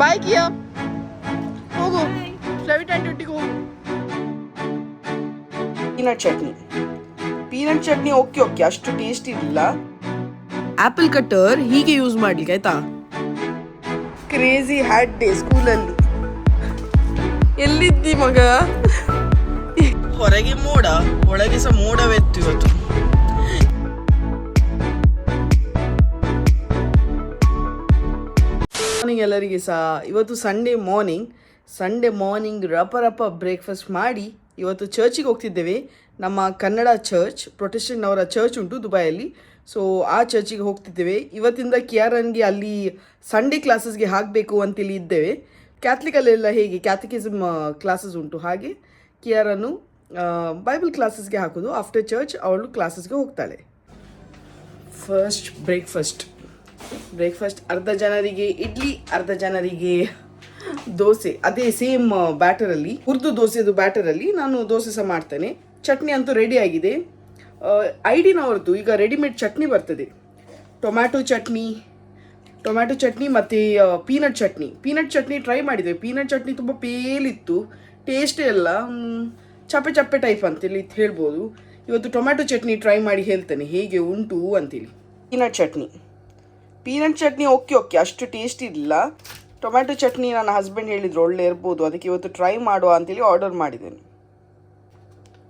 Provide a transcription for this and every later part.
ಬಾಯ್ ಕಿಯಾ ಹೋಗು. ಫ್ಲವಿಟ್ ಆ್ಯಂಡ್ ಒಟ್ಟಿಗೆ ಹೋಗು. Peanut chutney. Peanut chutney okay okay ಅಷ್ಟು ಟೇಸ್ಟ್ ಇರಲಿಲ್ಲ. ಆಪಲ್ ಕಟ್ಟರ್ ಹೀಗೆ ಯೂಸ್ ಮಾಡ್ಲಿಕ್ಕೆ ಆಯ್ತಾ? ಕ್ರೇಜಿ ಹ್ಯಾಟ್ ಡೇ ಸ್ಕೂಲಲ್ಲಿ ಎಲ್ಲಿದ್ದಿ ಮಗ? ಹೊರಗೆ ಮೋಡ ಒಳಗೆ ಸಹ ಮೋಡವೆತ್ತು ಇವತ್ತು. ಮಾರ್ನಿಂಗ್ ಎಲ್ಲರಿಗೆ ಸಹ ಇವತ್ತು ಸಂಡೇ ಮಾರ್ನಿಂಗ್ ಸಂಡೇ ಮಾರ್ನಿಂಗ್ ರಪ ರಪ ಬ್ರೇಕ್ಫಾಸ್ಟ್ ಮಾಡಿ ಇವತ್ತು ಚರ್ಚಿಗೆ ಹೋಗ್ತಿದ್ದೇವೆ. ನಮ್ಮ ಕನ್ನಡ ಚರ್ಚ್ ಪ್ರೊಟೆಸ್ಟೆಂಟ್ನವರ ಚರ್ಚ್ ಉಂಟು ದುಬೈಯಲ್ಲಿ. ಸೊ ಆ ಚರ್ಚಿಗೆ ಹೋಗ್ತಿದ್ದೇವೆ. ಇವತ್ತಿಂದ ಕಿಯಾರನ್ಗೆ ಅಲ್ಲಿ ಸಂಡೇ ಕ್ಲಾಸಸ್ಗೆ ಹಾಕಬೇಕು ಅಂತೇಳಿ ಇದ್ದೇವೆ. ಕ್ಯಾಥಲಿಕಲ್ಲೆಲ್ಲ ಹೇಗೆ? ಕ್ಯಾಥಿಕಿಸಮ್ ಕ್ಲಾಸಸ್ ಉಂಟು ಹಾಗೆ. ಕಿಯಾರನ್ನು ಬೈಬಲ್ ಕ್ಲಾಸಸ್ಗೆ ಹಾಕೋದು. ಆಫ್ಟರ್ ಚರ್ಚ್ ಅವಳು ಕ್ಲಾಸಸ್ಗೆ ಹೋಗ್ತಾಳೆ. ಫಸ್ಟ್ ಬ್ರೇಕ್ಫಾಸ್ಟ್ ಬ್ರೇಕ್ಫಾಸ್ಟ್ ಅರ್ಧ ಜನರಿಗೆ ಇಡ್ಲಿ, ಅರ್ಧ ಜನರಿಗೆ ದೋಸೆ. ಅದೇ ಸೇಮ್ ಬ್ಯಾಟರಲ್ಲಿ ಉರ್ದು ದೋಸೆದು ಬ್ಯಾಟರಲ್ಲಿ ನಾನು ದೋಸೆ ಸಹ ಮಾಡ್ತೇನೆ. ಚಟ್ನಿ ಅಂತೂ ರೆಡಿ ಆಗಿದೆ. ಐಡಿನವ್ರದ್ದು ಈಗ ರೆಡಿಮೇಡ್ ಚಟ್ನಿ ಬರ್ತದೆ. ಟೊಮ್ಯಾಟೊ ಚಟ್ನಿ ಟೊಮ್ಯಾಟೊ ಚಟ್ನಿ ಮತ್ತು peanut chutney. Peanut chutney try ಮಾಡಿದೆ. ಪೀನಟ್ ಚಟ್ನಿ ತುಂಬ ಪೇಲಿತ್ತು. ಟೇಸ್ಟ್ ಎಲ್ಲ ಚಪ್ಪೆ ಚಪ್ಪೆ ಟೈಪ್ ಅಂತೇಳಿ ಹೇಳ್ಬೋದು. ಇವತ್ತು ಟೊಮ್ಯಾಟೊ ಚಟ್ನಿ ಟ್ರೈ ಮಾಡಿ ಹೇಳ್ತೇನೆ. ಹೇಗೆ ಉಂಟು ಅಂತೇಳಿ. Peanut chutney. Peanut chutney okay okay. ಅಷ್ಟು ಟೇಸ್ಟ್ ಇಲ್ಲ ಟೊಮ್ಯಾಟೊ ಚಟ್ನಿ ನನ್ನ ಹಸ್ಬೆಂಡ್ ಹೇಳಿದ್ರು, ಒಳ್ಳೆ ಇರ್ಬೋದು. ಅದಕ್ಕೆ ಇವತ್ತು ಟ್ರೈ ಮಾಡುವ ಅಂತೇಳಿ ಆರ್ಡರ್ ಮಾಡಿದ್ದೇನೆ.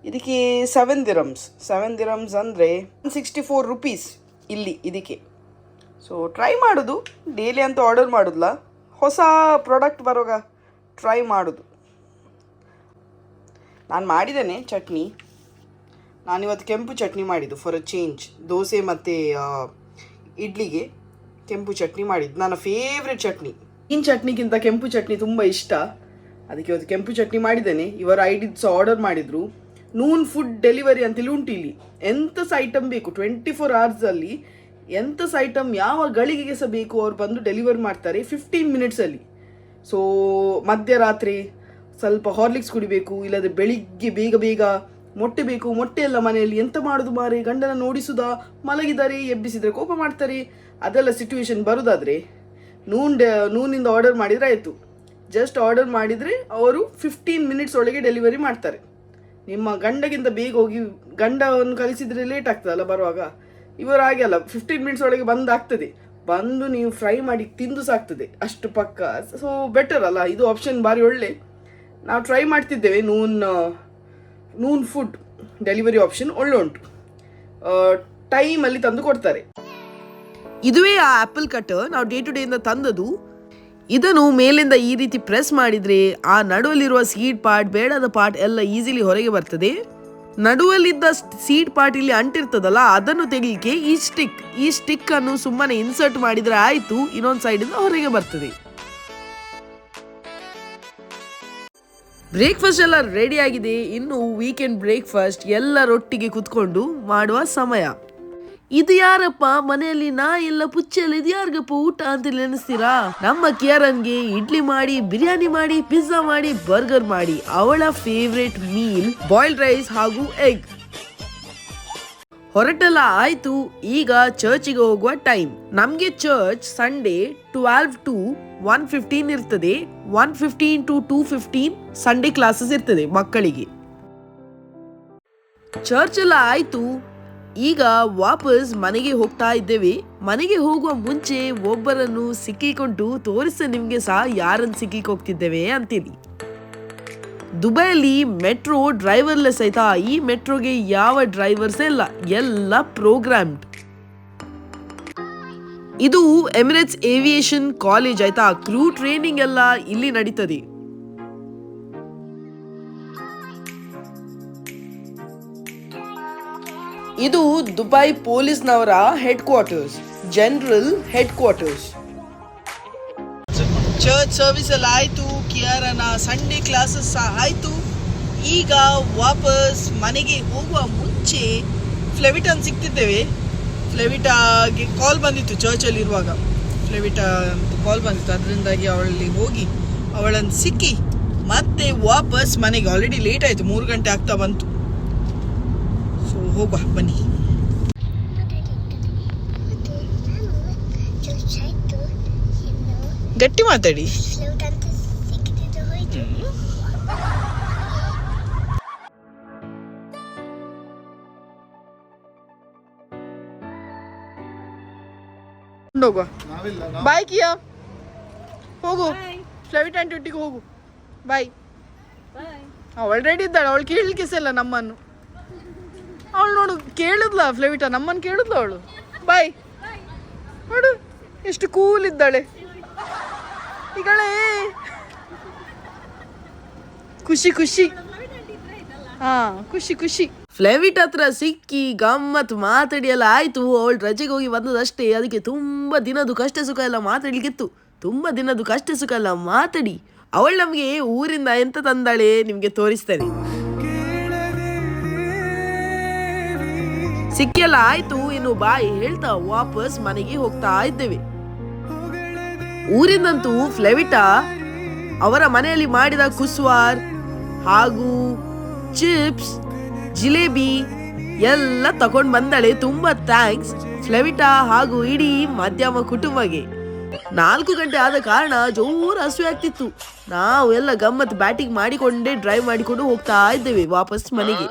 ಇದಕ್ಕೆ ಸೆವೆನ್ ದಿರಮ್ಸ್ ಸೆವೆನ್ ದಿರಮ್ಸ್ ಅಂದರೆ ಸಿಕ್ಸ್ಟಿ ಫೋರ್ ರುಪೀಸ್ ಇಲ್ಲಿ, ಇದಕ್ಕೆ. ಸೊ ಟ್ರೈ ಮಾಡೋದು. ಡೈಲಿ ಅಂತ ಆರ್ಡರ್ ಮಾಡೋದಿಲ್ಲ. ಹೊಸ ಪ್ರಾಡಕ್ಟ್ ಬರುವಾಗ ಟ್ರೈ ಮಾಡೋದು. ನಾನು ಮಾಡಿದ್ದೇನೆ ಚಟ್ನಿ. ನಾನಿವತ್ತು ಕೆಂಪು ಚಟ್ನಿ ಮಾಡಿದ್ದು ಫಾರ್ ಅ ಚೇಂಜ್ ದೋಸೆ ಮತ್ತು ಇಡ್ಲಿಗೆ. ಕೆಂಪು ಚಟ್ನಿ ಮಾಡಿದ್ದು. ನನ್ನ ಫೇವ್ರೆಟ್ ಚಟ್ನಿ. ಇನ್ ಚಟ್ನಿಗಿಂತ ಕೆಂಪು ಚಟ್ನಿ ತುಂಬ ಇಷ್ಟ. ಅದಕ್ಕೆ ಇವತ್ತು ಕೆಂಪು ಚಟ್ನಿ ಮಾಡಿದ್ದೇನೆ. ಇವರು ಐಡಿದ್ ಸಹ ಆರ್ಡರ್ ಮಾಡಿದರು. ನೂನ್ ಫುಡ್ ಡೆಲಿವರಿ ಅಂತೇಳಿ ಉಂಟು ಇಲ್ಲಿ. ಎಂಥ ಸಹ ಐಟಮ್ ಬೇಕು? ಟ್ವೆಂಟಿ ಫೋರ್ ಅವರ್ಸಲ್ಲಿ ಎಂಥ ಸಹ ಐಟಮ್ ಯಾವ ಗಳಿಗೆಗೆ ಸಹ ಬೇಕು ಅವ್ರು ಬಂದು ಡೆಲಿವರ್ ಮಾಡ್ತಾರೆ ಫಿಫ್ಟೀನ್ ಮಿನಿಟ್ಸಲ್ಲಿ ಸೊ ಮಧ್ಯರಾತ್ರಿ ಸ್ವಲ್ಪ ಹಾರ್ಲಿಕ್ಸ್ ಕುಡಿಬೇಕು, ಇಲ್ಲದ್ರೆ ಬೆಳಿಗ್ಗೆ ಬೇಗ ಬೇಗ ಮೊಟ್ಟೆ ಬೇಕು, ಮೊಟ್ಟೆ ಎಲ್ಲ ಮನೆಯಲ್ಲಿ. ಎಂತ ಮಾಡುದು ಮಾರೆ? ಗಂಡನ ನೋಡಿಸುದಾ? ಮಲಗಿದ್ದಾರೆ ಎಬ್ಬಿಸಿದರೆ ಕೋಪ ಮಾಡ್ತಾರೆ. ಅದೆಲ್ಲ ಸಿಚುವೇಶನ್ ಬರೋದಾದರೆ ನೂನ್ ನೂನಿಂದ ಆರ್ಡರ್ ಮಾಡಿದರೆ ಆಯಿತು. ಜಸ್ಟ್ ಆರ್ಡರ್ ಮಾಡಿದರೆ ಅವರು ಫಿಫ್ಟೀನ್ ಮಿನಿಟ್ಸ್ ಒಳಗೆ ಡೆಲಿವರಿ ಮಾಡ್ತಾರೆ. ನಿಮ್ಮ ಗಂಡಗಿಂತ ಬೇಗ ಹೋಗಿ ಗಂಡವನ್ನು ಕಲಿಸಿದರೆ ಲೇಟ್ ಆಗ್ತದಲ್ಲ ಬರುವಾಗ? ಇವರು ಹಾಗೆ ಅಲ್ಲ ಫಿಫ್ಟೀನ್ ಮಿನಿಟ್ಸ್ ಒಳಗೆ ಬಂದಾಗ್ತದೆ ಬಂದು ನೀವು ಫ್ರೈ ಮಾಡಿ ತಿಂದು ಸಾಕ್ತದೆ. ಅಷ್ಟು ಪಕ್ಕ. ಸೊ ಬೆಟರ್ ಅಲ್ಲ? ಇದು ಆಪ್ಷನ್ ಭಾರಿ ಒಳ್ಳೆ. ನಾವು ಟ್ರೈ ಮಾಡ್ತಿದ್ದೇವೆ noon noon food delivery option ಒಳ್ಳೆ ಉಂಟು. ಟೈಮಲ್ಲಿ ತಂದು ಕೊಡ್ತಾರೆ. ಇದುವೇ ಆ ಆಪಲ್ ಕಟ್ ನಾವು ಡೇ ಟು ಡೇ ಇಂದ ತಂದದು ಇದನ್ನು ಮೇಲಿಂದ ಈ ರೀತಿ ಪ್ರೆಸ್ ಮಾಡಿದ್ರೆ ಆ ನಡುವಲ್ಲಿರುವ ಸೀಡ್ ಪಾರ್ಟ್ ಬೇಡದ ಪಾರ್ಟ್ ಎಲ್ಲ ಈಸಿಲಿ ಹೊರಗೆ ಬರ್ತದೆ. ನಡುವಲ್ಲಿದ್ದ ಸೀಡ್ ಪಾರ್ಟ್ ಇಲ್ಲಿ ಅಂಟಿರ್ತದಲ್ಲ, ಅದನ್ನು ತೆಗಿಲಿಕ್ಕೆ ಈ ಸ್ಟಿಕ್ ಈ ಸ್ಟಿಕ್ ಅನ್ನು ಸುಮ್ಮನೆ ಇನ್ಸರ್ಟ್ ಮಾಡಿದರೆ ಆಯ್ತು, ಇನ್ನೊಂದು ಸೈಡ್ ಇಂದ ಹೊರಗೆ ಬರ್ತದೆ. ಬ್ರೇಕ್ಫಾಸ್ಟ್ ಎಲ್ಲ ರೆಡಿ ಆಗಿದೆ. ಇನ್ನು ವೀಕೆಂಡ್ ಬ್ರೇಕ್ಫಾಸ್ಟ್ ಎಲ್ಲರೊಟ್ಟಿಗೆ ಕುತ್ಕೊಂಡು ಮಾಡುವ ಸಮಯ. ಇದು ಯಾರಪ್ಪ? ಮನೆಯಲ್ಲಿ ನಾ ಇಲ್ಲ ಪುಚ್ಚಲ್ಲಿ ಇದು ಯಾರಿಗಪ್ಪ ಊಟ ಅಂತ ನೆನೆಸ್ತೀರಾ? ನಮ್ಮ ಕಿಯರನ್ಗೆ ಇಡ್ಲಿ ಮಾಡಿ, ಬಿರಿಯಾನಿ ಮಾಡಿ ಪಿಜ್ಜಾ ಮಾಡಿ ಬರ್ಗರ್ ಮಾಡಿ ಅವಳ ಫೇವ್ರೆಟ್ ಮೀಲ್ ಬಾಯ್ಲ್ಡ್ ರೈಸ್ ಹಾಗೂ ಎಗ್ ಹೊರಟೆಲ್ಲ ಆಯ್ತು ಈಗ ಚರ್ಚಿಗೆ ಹೋಗುವ ಟೈಮ್ ನಮ್ಗೆ church Sunday twelve to one fifteen ಇರ್ತದೆ. One fifteen to two fifteen Sunday classes ಇರ್ತದೆ ಮಕ್ಕಳಿಗೆ. ಚರ್ಚ್ ಎಲ್ಲ ಆಯ್ತು. ಈಗ ವಾಪಸ್ ಮನೆಗೆ ಹೋಗ್ತಾ ಇದ್ದೇವೆ. ಮನೆಗೆ ಹೋಗುವ ಮುಂಚೆ ಒಬ್ಬರನ್ನು ಸಿಕ್ಕಿಕೊಂಡು ತೋರಿಸ ನಿಮ್ಗೆ ಸಹ ಯಾರನ್ನು ಸಿಕ್ಕಿಕ್ ಹೋಗ್ತಿದ್ದೇವೆ ದುಬೈಯಲ್ಲಿ ಮೆಟ್ರೋ ಡ್ರೈವರ್ಲೆಸ್ ಆಯ್ತಾ? ಈ ಮೆಟ್ರೋಗೆ ಯಾವ ಡ್ರೈವರ್ಸ್ ಇಲ್ಲ. ಎಲ್ಲ ಪ್ರೋಗ್ರಾಮ್ಡ್. ಇದು ಎಮಿರೇಟ್ಸ್ ಏವಿಯೇಷನ್ ಕಾಲೇಜ್ ಆಯ್ತಾ? ಕ್ರೂ ಟ್ರೈನಿಂಗ್ ಎಲ್ಲ ಇಲ್ಲಿ ನಡೀತದೆ. ಇದು Dubai ಪೊಲೀಸ್ನವರ headquarters general headquarters church service ಎಲ್ಲ ಆಯ್ತು. ಕಿಯಾರನ ಸಂಡೇ ಕ್ಲಾಸಸ್ ಸಹ ಆಯಿತು. ಈಗ ವಾಪಸ್ ಮನೆಗೆ ಹೋಗುವ ಮುಂಚೆ ಫ್ಲೆವಿಟನ್ ಸಿಗ್ತಿದ್ದೇವೆ ಫ್ಲೆವಿಟಾಗೆ ಕಾಲ್ ಬಂದಿತ್ತು ಚರ್ಚಲ್ಲಿರುವಾಗ ಫ್ಲೆವಿಟಾ ಅಂತ ಕಾಲ್ ಬಂದಿತ್ತು. ಅದರಿಂದಾಗಿ ಅವಳಲ್ಲಿ ಹೋಗಿ ಅವಳನ್ನು ಸಿಕ್ಕಿ ಮತ್ತೆ ವಾಪಸ್ ಮನೆಗೆ ಆಲ್ರೆಡಿ ಲೇಟ್ ಆಯಿತು. ಮೂರು ಗಂಟೆ ಆಗ್ತಾ ಬಂತು. ಸೊ ಹೋಗುವ, ಬನ್ನಿ. ಗಟ್ಟಿ ಮಾತಾಡಿ. ಹೋಗುವ ಬಾಯ್ ಕಿಯಾ ಹೋಗು. ಫ್ಲವಿಟ್ ಆ್ಯಂಡ್ ಹೋಗು. ಬಾಯ್ ಅವಳು ರೆಡಿ ಇದ್ದಾಳೆ. ಅವಳು ಕೇಳಲಿಕ್ಕಿಸಲ್ಲ ನಮ್ಮನ್ನು. ಅವಳು ನೋಡು ಕೇಳಿದ್ಲ ಫ್ಲೆವಿಟಾ ನಮ್ಮನ್ನು ಕೇಳಿದ್ಲ ಅವಳು? ಬಾಯ್ ನೋಡು ಎಷ್ಟು ಕೂಲ್ ಇದ್ದಾಳೆ. ಈಗಳೇ ಖುಷಿ ಖುಷಿ. ಹಾ ಖುಷಿ ಖುಷಿ. ಫ್ಲೆವಿಟ್ ಹತ್ರ ಸಿಕ್ಕಿ ಗಮ್ಮತ್ ಮಾತಾಡಿ ಎಲ್ಲ ಆಯ್ತು. ಅವಳು ರಜೆಗೆ ಹೋಗಿ ಬಂದದಷ್ಟೇ. ಅದಕ್ಕೆ ತುಂಬ ದಿನದ್ದು ಕಷ್ಟ ಸುಖ ಎಲ್ಲ ಮಾತಾಡ್ಲಿಕ್ಕಿತ್ತು. ತುಂಬ ದಿನದ್ದು ಕಷ್ಟ ಸುಖ ಎಲ್ಲ ಮಾತಾಡಿ. ಅವಳು ನಮಗೆ ಊರಿಂದ ಎಂತ ತಂದಾಳೆ ನಿಮಗೆ ತೋರಿಸ್ತೇನೆ. ಸಿಕ್ಕೆಲ್ಲ ಆಯ್ತು. ಇನ್ನು ಬಾಯಿ ಹೇಳ್ತಾ ವಾಪಸ್ ಮನೆಗೆ ಹೋಗ್ತಾ ಇದ್ದೇವೆ. ಊರಿಂದಂತೂ ಫ್ಲೆವಿಟ ಅವರ ಮನೆಯಲ್ಲಿ ಮಾಡಿದ ಕುಸ್ವಾರ್ ಹಾಗೂ ಚಿಪ್ಸ್ ಜಿಲೇಬಿ ಎಲ್ಲ ತಗೊಂಡ್ ಬಂದಳೆ ತುಂಬಾ ಥ್ಯಾಂಕ್ಸ್ ಫ್ಲೆವಿಟಾ ಹಾಗೂ ಇಡೀ ಮಧ್ಯಮ ಕುಟುಂಬಗೆ. ನಾಲ್ಕು ಗಂಟೆ ಆದ ಕಾರಣ ಜೋರು ಹಸುವೆ ಆಗ್ತಿತ್ತು. ನಾವು ಎಲ್ಲ ಗಮ್ಮತ್ ಬ್ಯಾಟಿಂಗ್ ಮಾಡಿಕೊಂಡೇ ಡ್ರೈವ್ ಮಾಡಿಕೊಂಡು ಹೋಗ್ತಾ ಇದ್ದೇವೆ ವಾಪಸ್ ಮನೆಗೆ.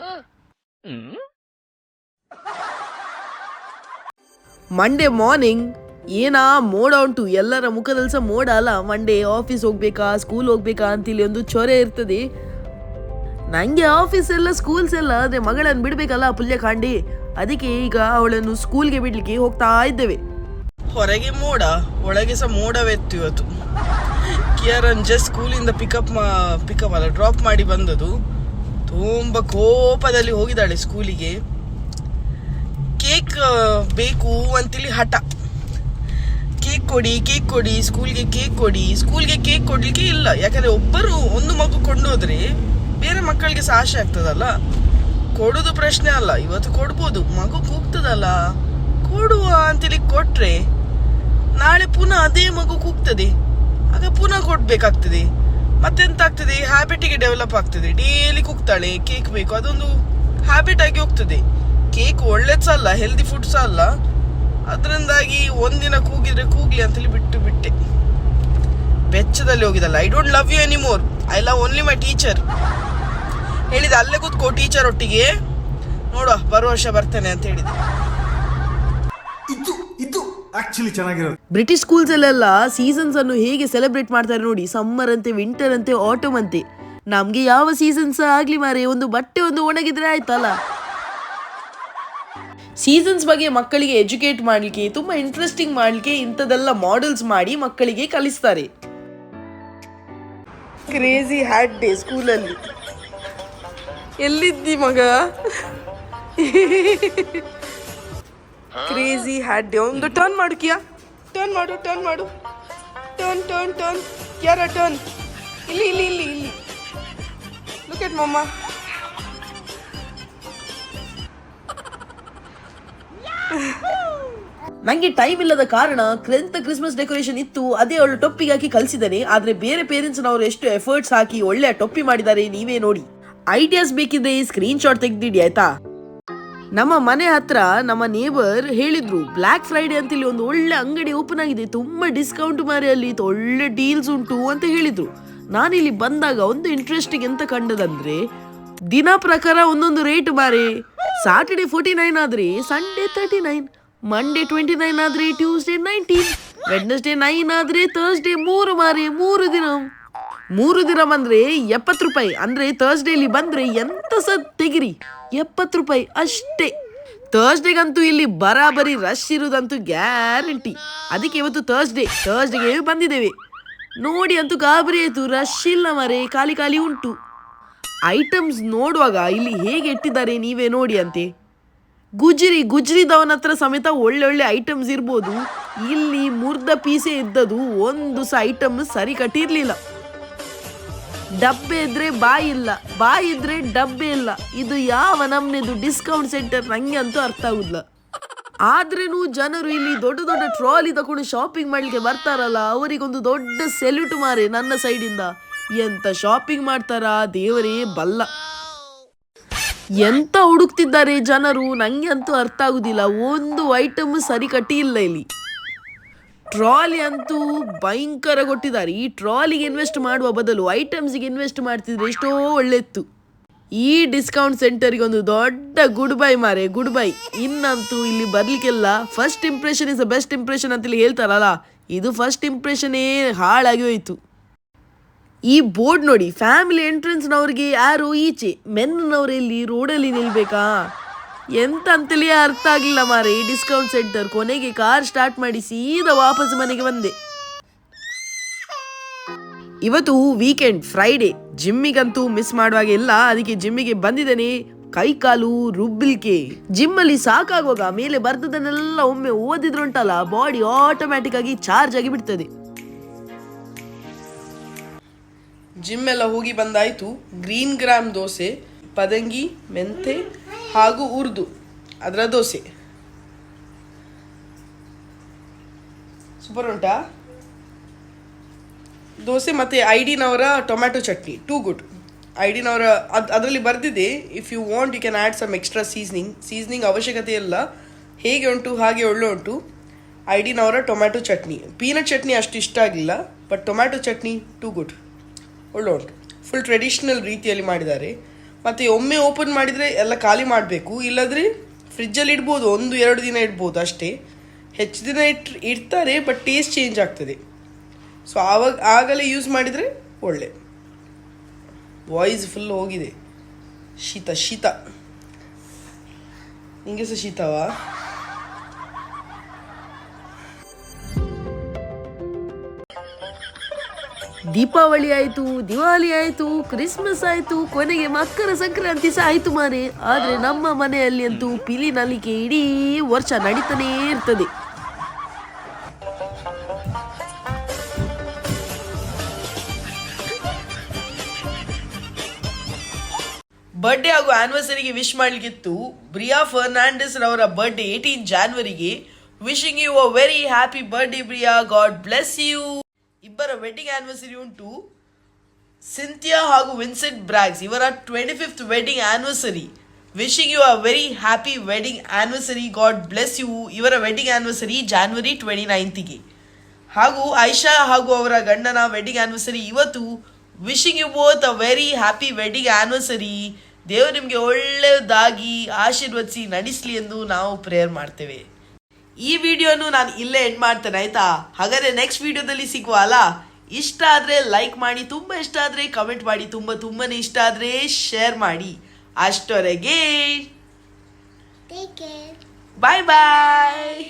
ಮಂಡೇ ಮಾರ್ನಿಂಗ್ ಏನಾ ಮೋಡ ಉಂಟು? ಎಲ್ಲರ ಮುಖದಲ್ಲಿ ಸಹ ಮೋಡ ಅಲ್ಲ? ಮಂಡೇ ಆಫೀಸ್ ಹೋಗ್ಬೇಕಾ ಸ್ಕೂಲ್ ಹೋಗ್ಬೇಕಾ ಅಂತೇಳಿ ಒಂದು ಚೊರೆ ಇರ್ತದೆ. ನಂಗೆ ಆಫೀಸ್ ಎಲ್ಲ ಸ್ಕೂಲ್ಸ್ ಎಲ್ಲ ಅದೇ ಮಗಳನ್ನು ಬಿಡ್ಬೇಕಲ್ಲ ಪುಲ್ಯ ಕಾಂಡಿ. ಅದಕ್ಕೆ ಈಗ ಅವಳನ್ನು ಸ್ಕೂಲ್ಗೆ ಬಿಡ್ಲಿಕ್ಕೆ ಹೋಗ್ತಾ ಇದ್ದೇವೆ. ಹೊರಗೆ ಮೋಡ, ಒಳಗೆ ಸಹ ಮೋಡವೆತ್ತು ಇವತ್ತು. ಕಿಯರನ್ ಜಸ್ಟ್ ಸ್ಕೂಲಿಂದ ಪಿಕಪ್ ಮಾ ಪಿಕಪ್ ಅಲ್ಲ ಡ್ರಾಪ್ ಮಾಡಿ ಬಂದದು ತುಂಬ ಕೋಪದಲ್ಲಿ ಹೋಗಿದ್ದಾಳೆ ಸ್ಕೂಲಿಗೆ ಕೇಕ್ ಬೇಕು ಅಂತೇಳಿ ಹಠ. ಕೇಕ್ ಕೊಡಿ ಕೇಕ್ ಕೊಡಿ ಸ್ಕೂಲ್ಗೆ ಕೇಕ್ ಕೊಡಿ. ಸ್ಕೂಲ್ಗೆ ಕೇಕ್ ಕೊಡ್ಲಿಕ್ಕೆ ಇಲ್ಲ. ಯಾಕಂದ್ರೆ ಒಬ್ಬರು ಒಂದು ಮಗು ಕೊಂಡೋದ್ರೆ ಬೇರೆ ಮಕ್ಕಳಿಗೆ ಸಹ ಆಸೆ ಆಗ್ತದಲ್ಲ? ಕೊಡೋದು ಪ್ರಶ್ನೆ ಅಲ್ಲ, ಇವತ್ತು ಕೊಡ್ಬೋದು, ಮಗು ಕೂಗ್ತದಲ್ಲ? ಕೊಡುವ ಅಂತೇಳಿ ಕೊಟ್ರೆ, ನಾಳೆ ಪುನಃ ಅದೇ ಮಗು ಕೂಗ್ತದೆ. ಆಗ ಪುನಃ ಕೊಡ್ಬೇಕಾಗ್ತದೆ. ಮತ್ತೆಂತ ಆಗ್ತದೆ ಹ್ಯಾಬಿಟಿಗೆ ಡೆವಲಪ್ ಆಗ್ತದೆ. ಡೈಲಿ ಕೂಗ್ತಾಳೆ ಕೇಕ್ ಬೇಕು, ಅದೊಂದು ಹ್ಯಾಬಿಟ್ ಆಗಿ ಹೋಗ್ತದೆ. ಕೇಕ್ ಒಳ್ಳೇದು ಅಲ್ಲ ಹೆಲ್ದಿ ಫುಡ್ ಸಹ ಅಲ್ಲ ಅದರಿಂದಾಗಿ ಒಂದಿನ ಕೂಗಿದ್ರೆ ಕೂಗ್ಲಿ ಅಂತೇಳಿ ಬಿಟ್ಟು ಬಿಟ್ಟೆ. ಬೆಚ್ಚದಲ್ಲಿ ಹೋಗಿದಲ್ಲ I don't love you anymore I love only my teacher ಹೇಳಿದ ಅಲ್ಲೇ ಕೂತ್ಕೋ ಟೀಚರ್ ಒಟ್ಟಿಗೆ. ನೋಡುವ ಬರುವ ವರ್ಷ ಬರ್ತೇನೆ ಅಂತ ಹೇಳಿದೆ. ಆಕ್ಚುಲಿ ಚೆನ್ನಾಗಿರೋದು. ಬ್ರಿಟಿಷ್ ಸ್ಕೂಲ್ಸ್ ಅಲ್ಲೆಲ್ಲ ಸೀಸನ್ಸ್ ಅನ್ನು ಹೇಗೆ ಸೆಲೆಬ್ರೇಟ್ ಮಾಡ್ತಾರೆ ನೋಡಿ ಸಮ್ಮರ್ ಅಂತೆ ವಿಂಟರ್ ಅಂತೆ ಆಟಮ್ ಅಂತೆ. ನಮ್ಗೆ ಯಾವ ಸೀಸನ್ಸ್ ಆಗ್ಲಿ ಮಾರೆ ಒಂದು ಬಟ್ಟೆ ಒಂದು ಒಣಗಿದ್ರೆ ಆಯ್ತಲ್ಲ? ಸೀಸನ್ಸ್ ಬಗ್ಗೆ ಮಕ್ಕಳಿಗೆ ಎಜುಕೇಟ್ ಮಾಡ್ಲಿಕ್ಕೆ ತುಂಬಾ ಇಂಟ್ರೆಸ್ಟಿಂಗ್ ಮಾಡ್ಲಿಕ್ಕೆ ಇಂಥದೆಲ್ಲ ಮಾಡೆಲ್ಸ್ ಮಾಡಿ ಮಕ್ಕಳಿಗೆ ಕಲಿಸ್ತಾರೆ. ಕ್ರೇಜಿ ಹ್ಯಾಟ್ ಡೇ ಸ್ಕೂಲಲ್ಲಿ ಎಲ್ಲಿದ್ದಿ ಮಗ? ಕ್ರೇಜಿ ಹ್ಯಾಡ್ ಡೇ ಒಂದು ಟರ್ನ್ ಮಾಡು ಕಿಯಾ. ಟರ್ನ್ ಮಾಡು ಟರ್ನ್ ಮಾಡು. ಟರ್ನ್ ಟರ್ನ್ ಟರ್ನ್ ಯಾರ ಟರ್ನ್ ಇಲ್ಲಿ ಇಲ್ಲಿ ಇಲ್ಲಿ ಇಲ್ಲಿ. ಲುಕ್ ಎಟ್ ಮಮ್ಮ ನಂಗೆ ಟೈಮ್ ಇಲ್ಲದ ಕಾರಣ ಕ್ರೆಂತ ಕ್ರಿಸ್ಮಸ್ ಡೆಕೋರೇಷನ್ ಇತ್ತು. ಅದೇ ಅವಳು ಟೊಪ್ಪಿಗೆ ಹಾಕಿ ಕಲಿಸಿದ್ದಾನೆ. ಆದ್ರೆ ಬೇರೆ ಪೇರೆಂಟ್ಸ್ ನವರು ಎಷ್ಟು ಎಫರ್ಟ್ಸ್ ಹಾಕಿ ಒಳ್ಳೆಯ ಟೊಪ್ಪಿ ಮಾಡಿದ್ದಾರೆ ನೀವೇ ನೋಡಿ. ಐಡಿಯಾಸ್ ಬೇಕಿದ್ರೆ ಸ್ಕ್ರೀನ್ ಶಾಟ್ ತೆಗ್ದಿಡಿ, ಆಯ್ತಾ? ನಮ್ಮ ಮನೆ ಹತ್ರ ನಮ್ಮ ನೇಬರ್ ಹೇಳಿದ್ರು ಬ್ಲ್ಯಾಕ್ ಫ್ರೈಡೆ ಇಲ್ಲಿ ಒಂದು ಒಳ್ಳೆ ಅಂಗಡಿ ಓಪನ್ ಆಗಿದೆ. ತುಂಬಾ ಡಿಸ್ಕೌಂಟ್ ಮಾರಿ ಅಲ್ಲಿ ಒಳ್ಳೆ ಡೀಲ್ಸ್ ಉಂಟು, ಅಂತ ಹೇಳಿದ್ರು. ನಾನಿಲ್ಲಿ ಬಂದಾಗ ಒಂದು ಇಂಟ್ರೆಸ್ಟಿಂಗ್ ಎಂತ ಕಂಡದಂದ್ರೆ, ದಿನ ಪ್ರಕಾರ ಒಂದೊಂದು ರೇಟ್ ಮಾರಿ. ಸಾಟರ್ಡೆ ಫೋರ್ಟಿ ನೈನ್ ಆದ್ರೆ Sunday thirty nine Monday twenty nine ಆದ್ರೆ ಟ್ಯೂಸ್ಡೇ ನೈನ್ಟೀನ್ ವೆಡ್ನೆಸ್ಡೇ ನೈನ್ ಆದ್ರೆ ಥರ್ಸ್ಡೇ ಮೂರು ಮಾರಿ, ಮೂರು ದಿನ. ಮೂರು ದಿನ ಬಂದ್ರೆ ಎಪ್ಪತ್ತು ರೂಪಾಯಿ, ಅಂದ್ರೆ ಥರ್ಸ್ಡೇಲಿ ಬಂದ್ರೆ ಎಂತ ಸಹ ತೆಗಿರಿ? ಎಪ್ಪತ್ತು ರೂಪಾಯಿ ಅಷ್ಟೇ. ಥರ್ಸ್ಡೇಗಂತೂ ಇಲ್ಲಿ ಬರಾಬರಿ ರಶ್ ಇರುವುದಂತೂ ಗ್ಯಾರಂಟಿ ಅದಕ್ಕೆ ಇವತ್ತು ಥರ್ಸ್ಡೇ ಥರ್ಸ್ಡೇಗೆ ಬಂದಿದ್ದೇವೆ. ನೋಡಿ ಅಂತೂ ಗಾಬರಿ ಆಯ್ತು ರಶ್ ಇಲ್ಲ ಮರೆ, ಖಾಲಿ ಖಾಲಿ ಉಂಟು. ಐಟಮ್ಸ್ ನೋಡುವಾಗ ಇಲ್ಲಿ ಹೇಗೆ ಇಟ್ಟಿದ್ದಾರೆ ನೀವೇ ನೋಡಿ ಅಂತೆ. ಗುಜ್ರಿ ಗುಜ್ರಿದವನ ಹತ್ರ ಸಮೇತ ಒಳ್ಳೆ ಐಟಮ್ಸ್ ಇರ್ಬೋದು. ಇಲ್ಲಿ ಮುರ್ದ ಪೀಸೆ ಇದ್ದದು ಒಂದು ಸಹ ಐಟಮ್ ಸರಿ ಕಟ್ಟಿರ್ಲಿಲ್ಲ. ಡಬ್ಬೆ ಇದ್ರೆ ಬಾಯಿ ಇಲ್ಲ. ಬಾಯಿ ಇದ್ರೆ ಡಬ್ಬೆ ಇಲ್ಲ. ಇದು ಯಾವ ನಮ್ನೆದು ಡಿಸ್ಕೌಂಟ್ ಸೆಂಟರ್ ನಂಗೆ ಅಂತೂ ಅರ್ಥ ಆಗುದಿಲ್ಲ. ಆದ್ರೂ ಜನರು ಇಲ್ಲಿ ದೊಡ್ಡ ದೊಡ್ಡ ಟ್ರಾಲಿ ತಗೊಂಡು ಶಾಪಿಂಗ್ ಮಾಡ್ಲಿಕ್ಕೆ ಬರ್ತಾರಲ್ಲ, ಅವರಿಗೊಂದು ದೊಡ್ಡ ಸೆಲ್ಯೂಟ್ ಮಾರೆ ನನ್ನ ಸೈಡಿಂದ ಎಂತ ಶಾಪಿಂಗ್ ಮಾಡ್ತಾರಾ ದೇವರೇ ಬಲ್ಲ. ಎಂತ ಹುಡುಕ್ತಿದ್ದಾರೆ ಜನರು ನಂಗೆ ಅಂತೂ ಅರ್ಥ ಆಗುದಿಲ್ಲ. ಒಂದು ಐಟಮ್ ಸರಿ ಕಟ್ಟಿ ಇಲ್ಲ ಇಲ್ಲಿ. ಟ್ರಾಲಿ ಅಂತೂ ಭಯಂಕರ ಕೊಟ್ಟಿದ್ದಾರೆ ಈ ಟ್ರಾಲಿಗೆ ಇನ್ವೆಸ್ಟ್ ಮಾಡುವ ಬದಲು ಐಟಮ್ಸ್ಗೆ ಇನ್ವೆಸ್ಟ್ ಮಾಡ್ತಿದ್ರೆ ಎಷ್ಟೋ ಒಳ್ಳೆತ್ತು. ಈ ಡಿಸ್ಕೌಂಟ್ ಸೆಂಟರ್ಗೆ ಒಂದು ದೊಡ್ಡ ಗುಡ್ ಬೈ ಮಾರೆ ಗುಡ್ ಬೈ ಇನ್ನಂತೂ ಇಲ್ಲಿ ಬರ್ಲಿಕ್ಕೆಲ್ಲ first impression is a best impression ಅಂತೇಳಿ ಹೇಳ್ತಾರಲ್ಲ, ಇದು ಫಸ್ಟ್ ಇಂಪ್ರೆಷನೇ ಹಾಳಾಗಿ ಹೋಯಿತು. ಈ ಬೋರ್ಡ್ ನೋಡಿ ಫ್ಯಾಮಿಲಿ ಎಂಟ್ರೆನ್ಸ್ನವ್ರಿಗೆ ಯಾರು ಈಚೆ? ಮೆನ್ನವರೆಲ್ಲಿ ರೋಡಲ್ಲಿ ನಿಲ್ಬೇಕಾ? ಎಂತ ಅರ್ಥ ಆಗಿಲ್ಲ ಮಾರೆ. ಈ ಡಿಸ್ಕೌಂಟ್ ಸೆಂಟರ್ ಕೊನೆಗೆ ಕಾರ್ ಸ್ಟಾರ್ಟ್ ಮಾಡಿ ಸೀದಾ ವಾಪಸ್ ಮನೆಗೆ ಬಂದೆ. ಇವತ್ತು ವೀಕೆಂಡ್ ಫ್ರೈಡೇ ಜಿಮ್ಮಿಗಂತೂ ಮಿಸ್ ಮಾಡುವಾಗ ಇಲ್ಲ ಅದಕ್ಕೆ ಜಿಮ್ಮಿಗೆ ಬಂದಿದ್ದೇನೆ. ಕೈ ಕಾಲು ರುಬ್ಬಿಲ್ಕೆ. ಜಿಮ್ಮಲ್ಲಿ ಸಾಕಾಗುವಾಗ ಮೇಲೆ ಬರ್ತದನ್ನೆಲ್ಲ ಒಮ್ಮೆ ಓದಿದ್ರುಂಟಲ್ಲ ಬಾಡಿ ಆಟೋಮ್ಯಾಟಿಕ್ ಆಗಿ ಚಾರ್ಜ್ ಆಗಿ ಬಿಡ್ತದೆ. ಜಿಮ್ ಎಲ್ಲ ಹೋಗಿ ಬಂದಾಯ್ತು. ಗ್ರೀನ್ ಗ್ರಾಮ್ ದೋಸೆ, ಪದಂಗಿ, ಮೆಂತೆ ಹಾಗೂ ಉರ್ದು ಅದರ ದೋಸೆ. ಸೂಪರ್ ಉಂಟಾ? ದೋಸೆ ಮತ್ತು ಐಡಿನವರ ಟೊಮ್ಯಾಟೊ ಚಟ್ನಿ, ಟೂ ಗುಡ್. ಐಡಿನವರ, ಅದು, ಅದರಲ್ಲಿ ಬರೆದಿದೆ if you want you can add some extra seasoning seasoning ಅವಶ್ಯಕತೆ ಇಲ್ಲ. ಹೇಗೆ ಉಂಟು, ಹಾಗೆ ಒಳ್ಳೆ ಉಂಟು. ಐಡಿನವರ ಟೊಮ್ಯಾಟೊ ಚಟ್ನಿ. ಪೀನಟ್ ಚಟ್ನಿ ಅಷ್ಟು ಇಷ್ಟ ಆಗಲಿಲ್ಲ but tomato chutney, too good. ಒಳ್ಳೆ ಉಂಟು. ಫುಲ್ ಟ್ರೆಡಿಷ್ನಲ್ ರೀತಿಯಲ್ಲಿ ಮಾಡಿದ್ದಾರೆ. ಮತ್ತು ಒಮ್ಮೆ ಓಪನ್ ಮಾಡಿದರೆ ಎಲ್ಲ ಖಾಲಿ ಮಾಡಬೇಕು. ಇಲ್ಲದ್ರೆ ಫ್ರಿಜ್ಜಲ್ಲಿ ಇಡ್ಬೋದು, ಒಂದು, ಎರಡು ದಿನ ಇಡ್ಬೋದು ಅಷ್ಟೇ. ಹೆಚ್ಚು ದಿನ ಇಟ್, ಇಡ್ತಾರೆ ಬಟ್ ಟೇಸ್ಟ್ ಚೇಂಜ್ ಆಗ್ತದೆ. ಸೊ ಆವಾಗ, ಆಗಲೇ ಯೂಸ್ ಮಾಡಿದರೆ ಒಳ್ಳೆ. ವಾಯ್ಸ್ ಫುಲ್ ಹೋಗಿದೆ. ಶೀತ ಶೀತ. ನಿಂಗೆ ಸಹ ಶೀತವಾ? ದೀಪಾವಳಿ ಆಯಿತು ದಿವಾಲಿ ಆಯಿತು, ಕ್ರಿಸ್ಮಸ್ ಆಯಿತು, ಕೊನೆಗೆ ಮಕರ ಸಂಕ್ರಾಂತಿ ಸಹ ಆಯಿತು ಮಾರೆ. ಆದರೆ ನಮ್ಮ ಮನೆಯಲ್ಲಿ ಅಂತೂ ಪಿಲಿ ನಲಿಕೆ ಇಡೀ ವರ್ಷ ನಡೀತಾನೇ ಇರ್ತದೆ. ಬರ್ಡೇ ಹಾಗೂ ಆನಿವರ್ಸರಿಗೆ ವಿಶ್ ಮಾಡಲಿಕ್ಕಿತ್ತು. ಬ್ರಿಯಾ ಫರ್ನಾಂಡಿಸ್ ರವರ birthday eighteen ಜಾನ್ವರಿಗೆ wishing you a very happy birthday Bria. God bless you ಇಬ್ಬರ ವೆಡ್ಡಿಂಗ್ ಆನಿವರ್ಸರಿ ಉಂಟು. ಸಿಂಥಿಯಾ ಹಾಗೂ ವಿನ್ಸೆಂಟ್ ಬ್ರಾಗ್ಸ್, ಇವರ twenty fifth wedding anniversary wishing you a very happy wedding anniversary God bless you ಇವರ wedding anniversary January twenty ನೈನ್ತಿಗೆ ಹಾಗೂ ಐಶಾ ಹಾಗೂ ಅವರ ಗಂಡನ ವೆಡ್ಡಿಂಗ್ ಆನಿವರ್ಸರಿ ಇವತ್ತು. Wishing you both a very happy wedding anniversary ದೇವರು ನಿಮಗೆ ಒಳ್ಳೆಯದಾಗಿ ಆಶೀರ್ವದಿಸಿ, ನಡೆಸಲಿ ಎಂದು ನಾವು ಪ್ರೇಯರ್ ಮಾಡ್ತೇವೆ. ಈ ವಿಡಿಯೋನು ನಾನು ಇಲ್ಲೇ ಎಂಡ್ ಮಾಡ್ತೇನೆ, ಆಯ್ತಾ? ಹಾಗಾದ್ರೆ ನೆಕ್ಸ್ಟ್ ವಿಡಿಯೋದಲ್ಲಿ ಸಿಗುವ, ಅಲ್ಲ? ಇಷ್ಟ ಆದರೆ ಲೈಕ್ ಮಾಡಿ, ತುಂಬ ಇಷ್ಟ ಆದರೆ ಕಮೆಂಟ್ ಮಾಡಿ, ತುಂಬ ತುಂಬಾ ಇಷ್ಟ ಆದರೆ ಶೇರ್ ಮಾಡಿ. ಅಷ್ಟೊರೆಗೆ. ಬಾಯ್ ಬಾಯ್